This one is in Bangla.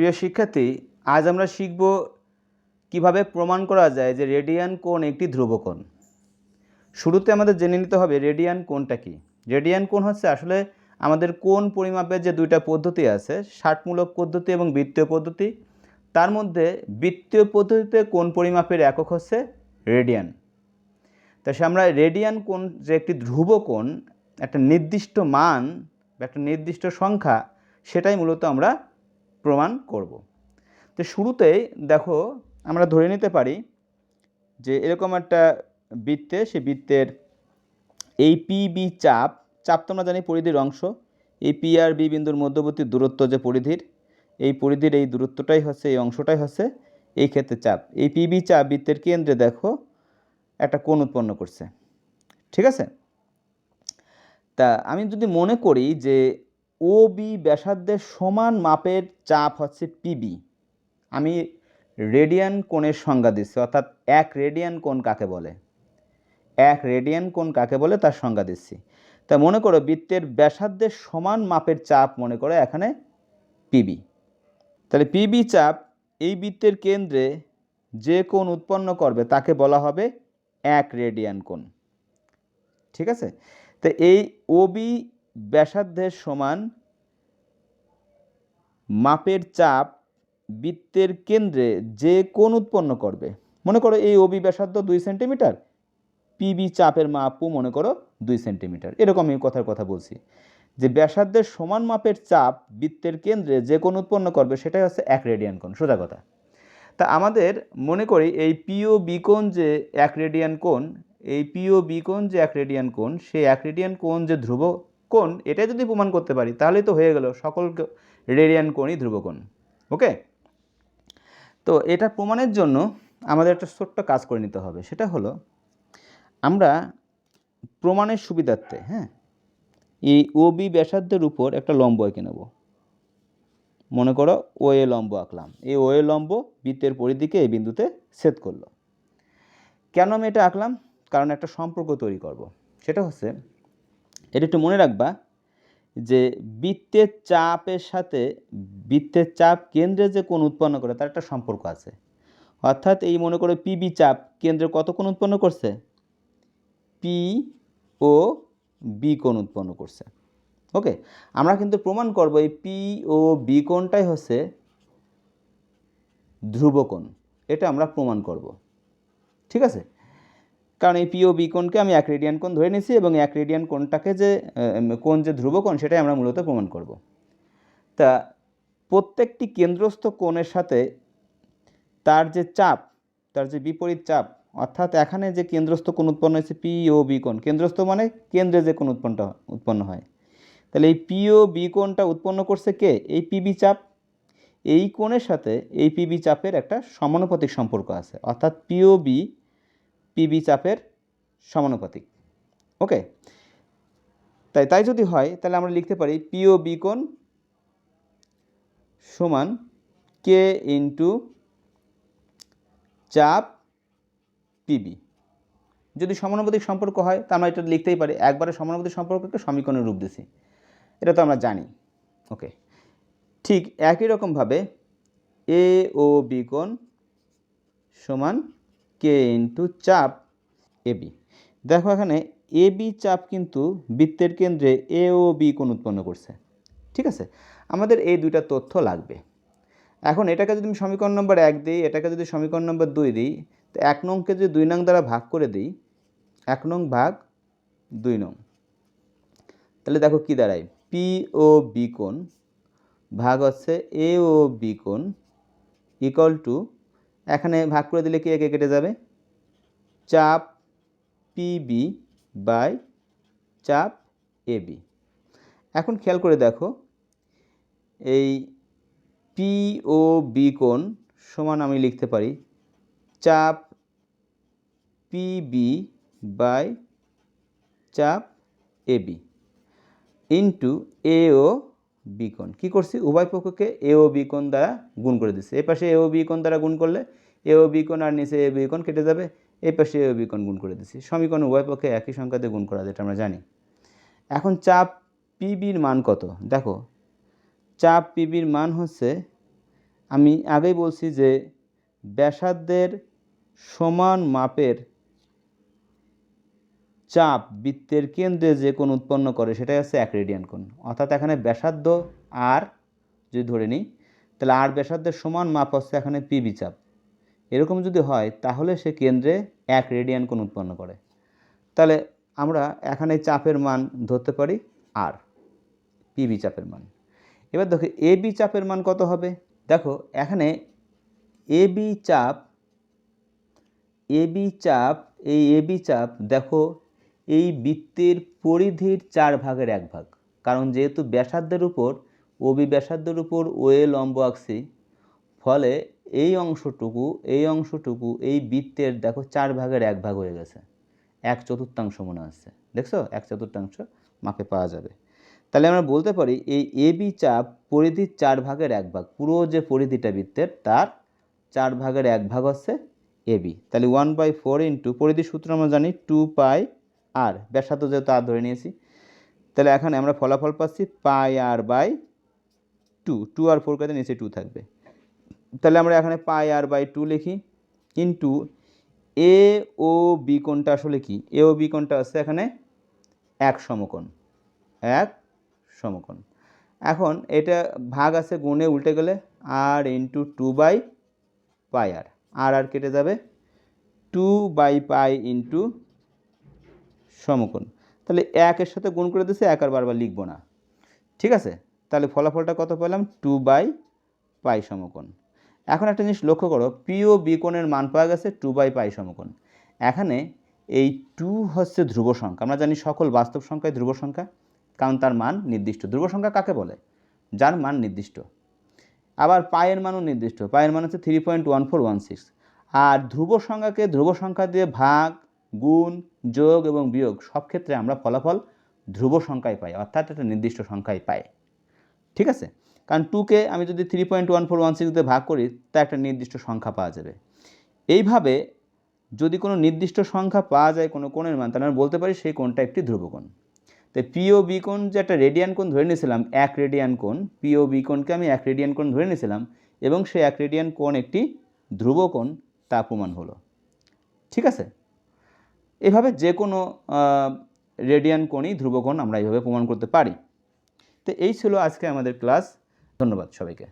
প্রিয় শিক্ষার্থী, আজ আমরা শিখব কীভাবে প্রমাণ করা যায় যে রেডিয়ান কোণ একটি ধ্রুবকোণ শুরুতে আমাদের জেনে নিতে হবে রেডিয়ান কোণটা কি। রেডিয়ান কোণ হচ্ছে আসলে আমাদের কোণ পরিমাপের যে দুইটা পদ্ধতি আছে, ষাটমূলক পদ্ধতি এবং বৃত্তীয় পদ্ধতি। তার মধ্যে বৃত্তীয় পদ্ধতিতে কোণ পরিমাপের একক হচ্ছে রেডিয়ান। তা সে আমরা রেডিয়ান কোণ যে একটি ধ্রুব কোণ, একটা নির্দিষ্ট মান বা একটা নির্দিষ্ট সংখ্যা, সেটাই মূলত আমরা প্রমাণ করব। তো শুরুতেই দেখো আমরা ধরে নিতে পারি যে এরকম একটা বৃত্তে, সে বৃত্তের এই পি বি চাপ চাপ তো আমরা জানি পরিধির অংশ। এই পি আর বি বিন্দুর মধ্যবর্তী দূরত্ব যে পরিধির, এই পরিধির এই দূরত্বটাই হচ্ছে, এই অংশটাই হচ্ছে এই ক্ষেত্রে চাপ। এই পি বি চাপ বৃত্তের কেন্দ্রে দেখো একটা কোণ উৎপন্ন করছে। ঠিক আছে? তা আমি যদি মনে করি যে ও বি ব্যাসার্ধের সমান মাপের চাপ হচ্ছে পিবি আমি রেডিয়ান কোণের সংজ্ঞা দিচ্ছি, অর্থাৎ এক রেডিয়ান কোণ কাকে বলে? এক রেডিয়ান কোণ কাকে বলে তার সংজ্ঞা দিচ্ছি। তা মনে করো বৃত্তের ব্যাসার্ধের সমান মাপের চাপ মনে করো এখানে পিবি তাহলে পিবি চাপ এই বৃত্তের কেন্দ্রে যে কোণ উৎপন্ন করবে তাকে বলা হবে এক রেডিয়ান কোণ। ঠিক আছে? তো এই ওবি ব্যাসার্ধের সমান মাপের চাপ বৃত্তের কেন্দ্রে যে কোণ উৎপন্ন করবে? মনে করো এই ওবি ব্যাসার্ধ দুই সেন্টিমিটার পিবি চাপের মাপও মনে করো দুই সেন্টিমিটার। এরকম আমি কথার কথা বলছি। যে ব্যাসার্ধের সমান মাপের চাপ বৃত্তের কেন্দ্রে যে কোণ উৎপন্ন করবে সেটাই হচ্ছে এক রেডিয়ান কোণ, সোজা কথা। তা আমাদের মনে করি এই পিও বিকোণ যে এক রেডিয়ান কোণ, এই পিও বিকোণ যে এক রেডিয়ান কোণ, সেই এক রেডিয়ান কোণ যে ধ্রুব কোণ, এটাই যদি প্রমাণ করতে পারি তাহলে তো হয়ে গেল সকল রেডিয়ান কোণই ধ্রুবকোণ, ওকে? তো এটা প্রমাণের জন্য আমাদের একটা ছোট্ট কাজ করে নিতে হবে, সেটা হলো আমরা প্রমাণের সুবিধার্থে হ্যাঁ এই ও বি ব্যাসার্ধের উপর একটা লম্ব এঁকে নেব। মনে করো ও এ লম্ব আঁকলাম, এই ও এ লম্ব বৃত্তের পরিধিকে এই বিন্দুতে ছেদ করল। কেন আমি এটা আঁকলাম? কারণ একটা সম্পর্ক তৈরি করব, সেটা হচ্ছে এটা একটু মনে রাখবা যে বৃত্তের চাপের সাথে বৃত্তের চাপ কেন্দ্রে যে কোণ উৎপন্ন করে তার একটা সম্পর্ক আছে। অর্থাৎ এই মনে করো পিবি চাপ কেন্দ্রে কত কোণ উৎপন্ন করছে? পি ও বি কোণ উৎপন্ন করছে। ওকে আমরা কিন্তু প্রমাণ করব এই পি ও বি কোণটাই হচ্ছে ধ্রুবকোণ এটা আমরা প্রমাণ করব। ঠিক আছে? কারণ এই পিও বি কোণকে আমি এক রেডিয়ান কোণ ধরে নিয়েছি এবং এক রেডিয়ান কোণটাকে যে কোণ যে ধ্রুবকোণ সেটাই আমরা মূলত প্রমাণ করব। তা প্রত্যেকটি কেন্দ্রস্থ কোণের সাথে তার যে চাপ, তার যে বিপরীত চাপ, অর্থাৎ এখানে যে কেন্দ্রস্থ কোণ উৎপন্ন হয়েছে পিও বি কোণ, কেন্দ্রস্থ মানে কেন্দ্রে যে কোণ উৎপন্নটা উৎপন্ন হয়। তাহলে এই পিও বি কোণটা উৎপন্ন করছে কে? এই পিবি চাপ। এই কোণের সাথে এই পিবি চাপের একটা সমানুপাতিক সম্পর্ক আছে। অর্থাৎ পিও বি পিবি চাপের সমানুপাতিক। ওকে? তাই তাই যদি হয়, তাহলে আমরা লিখতে পারি পিও বি কোণ সমান কে ইন্টু চাপ পিবি যদি সমানুপাতিক সম্পর্ক হয়, তা আমরা এটা লিখতেই পারি। একবারে সমানুপাতিক সম্পর্ককে সমীকরণের রূপ দিছি। এটা তো আমরা জানি। ওকে? ঠিক একই রকমভাবে এ ও বি কোণ সমান কে ইন্টু চাপ এবি দেখো এখানে এ বি চাপ কিন্তু বৃত্তের কেন্দ্রে এ ও বি কোণ উৎপন্ন করছে। ঠিক আছে? আমাদের এই দুইটা তথ্য লাগবে। এখন এটাকে যদি আমি সমীকরণ নম্বর এক দিই, এটাকে যদি সমীকরণ নম্বর দুই দিই, তো এক নংকে যদি দুই নং দ্বারা ভাগ করে দিই, এক নং ভাগ দুই নং। তাহলে দেখো কি দাঁড়ায়? পি ও বি কোণ ভাগ হচ্ছে এ ও বি কোণ ইকুয়াল টু এখানে ভাগ করে দিলে কি একে কেটে যাবে? চাপ পিবি বাই চাপ এবি এখন খেয়াল করে দেখো, এই পি ও বি কোণ সমান আমি লিখতে পারি চাপ পিবি বাই চাপ A B into A O B কোণ কী করছি? উভয় পক্ষকে এ ও দ্বারা গুণ করে দিচ্ছি। এ পাশে এ ও বি দ্বারা গুণ করলে এ ও আর নিচে এ বি কোণ কেটে যাবে। এই পাশে এ ও গুণ করে দিচ্ছি। সমীকরণ উভয় পক্ষে একই সংখ্যাতে গুণ করা, যেটা আমরা জানি। এখন চাপ পিবির মান কত? দেখো, চাপ পিবির মান হচ্ছে, আমি আগেই বলছি যে ব্যাসার্ধের সমান মাপের চাপ বৃত্তের কেন্দ্রে যে কোণ উৎপন্ন করে সেটাই হচ্ছে এক রেডিয়ান কোণ। অর্থাৎ এখানে ব্যাসার্ধ আর যদি ধরে নিই, তাহলে আর ব্যাসার্ধের সমান মাপ হচ্ছে এখানে পিবি চাপ। এরকম যদি হয়, তাহলে সে কেন্দ্রে এক রেডিয়ান কোণ উৎপন্ন করে। তাহলে আমরা এখানে চাপের মান ধরতে পারি আর পিবি চাপের মান। এবার দেখো, এ বি চাপের মান কত হবে? দেখো, এখানে এ বি চাপ, এ বি চাপ, এই এ বি চাপ দেখো এই বৃত্তের পরিধির চার ভাগের এক ভাগ। কারণ যেহেতু ব্যাসার্ধের উপর ওবি ব্যাসার্ধের উপর ও এ লম্ব আঁকছি, ফলে এই অংশটুকু এই অংশটুকু, এই বৃত্তের দেখো চার ভাগের এক ভাগ হয়ে গেছে। এক চতুর্থাংশ মনে হচ্ছে। দেখছ? এক চতুর্থাংশ মাপে পাওয়া যাবে। তাহলে আমরা বলতে পারি, এই এ বি চাপ পরিধির চার ভাগের এক ভাগ। পুরো যে পরিধিটা বৃত্তের, তার চার ভাগের এক ভাগ হচ্ছে এবি তাহলে ওয়ান বাই ফোর ইন্টু, পরিধির সূত্র আমরা জানি, টু পাই আর ব্যাসার্ধ যেহেতু আর ধরে নিয়েছি, তাহলে এখানে আমরা ফলাফল পাচ্ছি pi r by two two r four কাতে নিচে টু থাকবে। তাহলে আমরা এখানে পাই আর বাই টু লিখি ইন্টু এ ও বি কোণটা আসলে কি? এ ও বি কোণটা আছে এখানে এক সমকোণ এক সমকোণ। এখন এটা ভাগ আছে গুণে উল্টে গেলে r into two by pi r r r কেটে যাবে টু বাই পাই ইন্টু সমকোণ। তাহলে একের সাথে গুণ করে দিচ্ছে এক আর বারবার লিখব না। ঠিক আছে? তাহলে ফলাফলটা কত পেলাম? টু বাই পাই সমকোণ। এখন একটা জিনিস লক্ষ্য করো পি ও বি মান পাওয়া গেছে টু বাই পাই সমকোণ। এখানে এই টু হচ্ছে ধ্রুব সংখ্যা। আমরা জানি সকল বাস্তব সংখ্যায় ধ্রুব সংখ্যা, কারণ তার মান নির্দিষ্ট। ধ্রুব সংখ্যা কাকে বলে? যার মান নির্দিষ্ট। আবার পায়ের মানও নির্দিষ্ট। পায়ের মান হচ্ছে three point one four one six আর ধ্রুব সংখ্যাকে ধ্রুব সংখ্যা দিয়ে ভাগ গুণ, যোগ এবং বিয়োগ সব ক্ষেত্রে আমরা ফলাফল ধ্রুব সংখ্যায় পাই, অর্থাৎ একটা নির্দিষ্ট সংখ্যায় পাই। ঠিক আছে? কারণ টুকে আমি যদি three point one four one six দিয়ে ভাগ করি, তা একটা নির্দিষ্ট সংখ্যা পাওয়া যাবে। এইভাবে যদি কোনো নির্দিষ্ট সংখ্যা পাওয়া যায় কোনো কোণের মান, তাহলে আমরা বলতে পারি সেই কোণটা একটি ধ্রুবকোণ তাই পিও বি কোণ যে একটা রেডিয়ান কোণ ধরে নিয়েছিলাম, এক রেডিয়ান কোণ পিও বি কোণকে আমি এক রেডিয়ান কোণ ধরে নিয়েছিলাম এবং সেই এক রেডিয়ান কোণ একটি ধ্রুবকোণ তা প্রমাণ হলো। ঠিক আছে? এভাবে যে কোনো রেডিয়ান কোণই ধ্রুবকোণ আমরা এইভাবে প্রমাণ করতে পারি। তো এই ছিল আজকে আমাদের ক্লাস ধন্যবাদ সবাইকে।